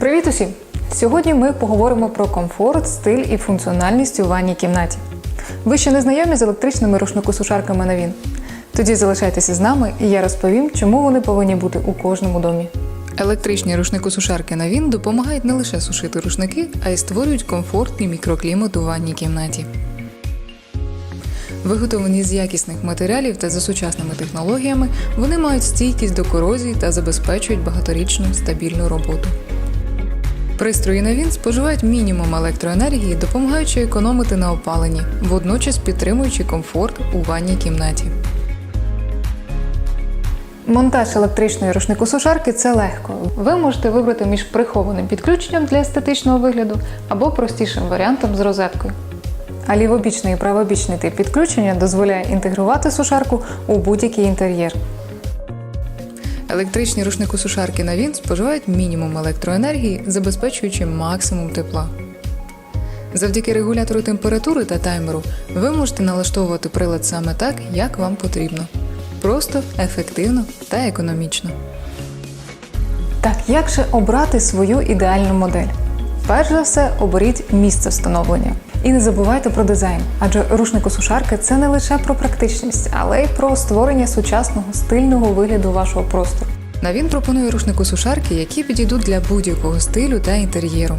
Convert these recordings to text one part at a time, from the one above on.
Привіт усім! Сьогодні ми поговоримо про комфорт, стиль і функціональність у ванній кімнаті. Ви ще не знайомі з електричними рушникосушарками на він? Тоді залишайтеся з нами, і я розповім, чому вони повинні бути у кожному домі. Електричні рушникосушарки на він допомагають не лише сушити рушники, а й створюють комфортний мікроклімат у ванній кімнаті. Виготовлені з якісних матеріалів та за сучасними технологіями, вони мають стійкість до корозії та забезпечують багаторічну стабільну роботу. Пристрої на він споживають мінімум електроенергії, допомагаючи економити на опаленні, водночас підтримуючи комфорт у ванній кімнаті. Монтаж електричної рушникосушарки це легко. Ви можете вибрати між прихованим підключенням для естетичного вигляду або простішим варіантом з розеткою. А лівобічний і правобічний тип підключення дозволяє інтегрувати сушарку у будь-який інтер'єр. Електричні рушникосушарки на він споживають мінімум електроенергії, забезпечуючи максимум тепла. Завдяки регулятору температури та таймеру ви можете налаштовувати прилад саме так, як вам потрібно. Просто, ефективно та економічно. Так, як же обрати свою ідеальну модель? Перш за все, оберіть місце встановлення. І не забувайте про дизайн, адже рушникосушарки це не лише про практичність, але й про створення сучасного стильного вигляду вашого простору. Навін пропонує рушникосушарки, які підійдуть для будь-якого стилю та інтер'єру.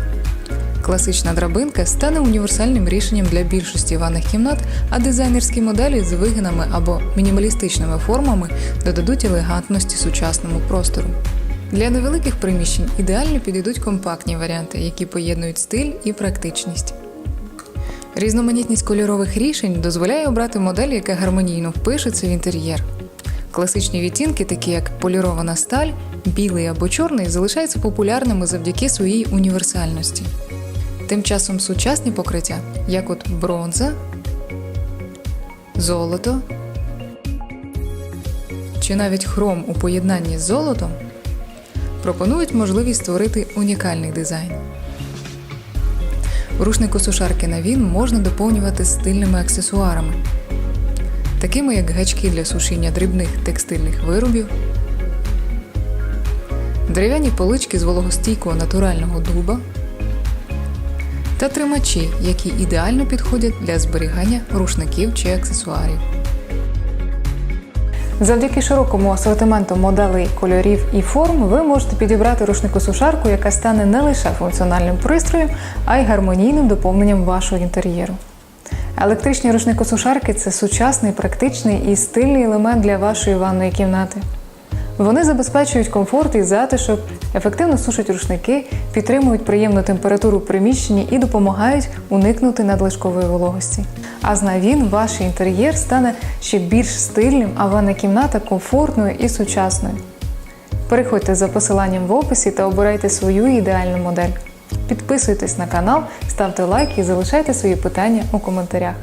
Класична драбинка стане універсальним рішенням для більшості ванних кімнат, а дизайнерські моделі з вигинами або мінімалістичними формами додадуть елегантності сучасному простору. Для невеликих приміщень ідеально підійдуть компактні варіанти, які поєднують стиль і практичність. Різноманітність кольорових рішень дозволяє обрати модель, яка гармонійно впишеться в інтер'єр. Класичні відтінки, такі як полірована сталь, білий або чорний, залишаються популярними завдяки своїй універсальності. Тим часом сучасні покриття, як от бронза, золото чи навіть хром у поєднанні з золотом, пропонують можливість створити унікальний дизайн. Рушникосушарки на він можна доповнювати стильними аксесуарами, такими як гачки для сушіння дрібних текстильних виробів, дерев'яні полички з вологостійкого натурального дуба. Та тримачі, які ідеально підходять для зберігання рушників чи аксесуарів. Завдяки широкому асортименту моделей, кольорів і форм ви можете підібрати рушнику сушарку, яка стане не лише функціональним пристроєм, а й гармонійним доповненням вашого інтер'єру. Електричні рушникосушарки це сучасний, практичний і стильний елемент для вашої ванної кімнати. Вони забезпечують комфорт і затишок, ефективно сушать рушники, підтримують приємну температуру в приміщенні і допомагають уникнути надлишкової вологості. А з навін ваш інтер'єр стане ще більш стильним, а ванна кімната комфортною і сучасною. Переходьте за посиланням в описі та обирайте свою ідеальну модель. Підписуйтесь на канал, ставте лайк і залишайте свої питання у коментарях.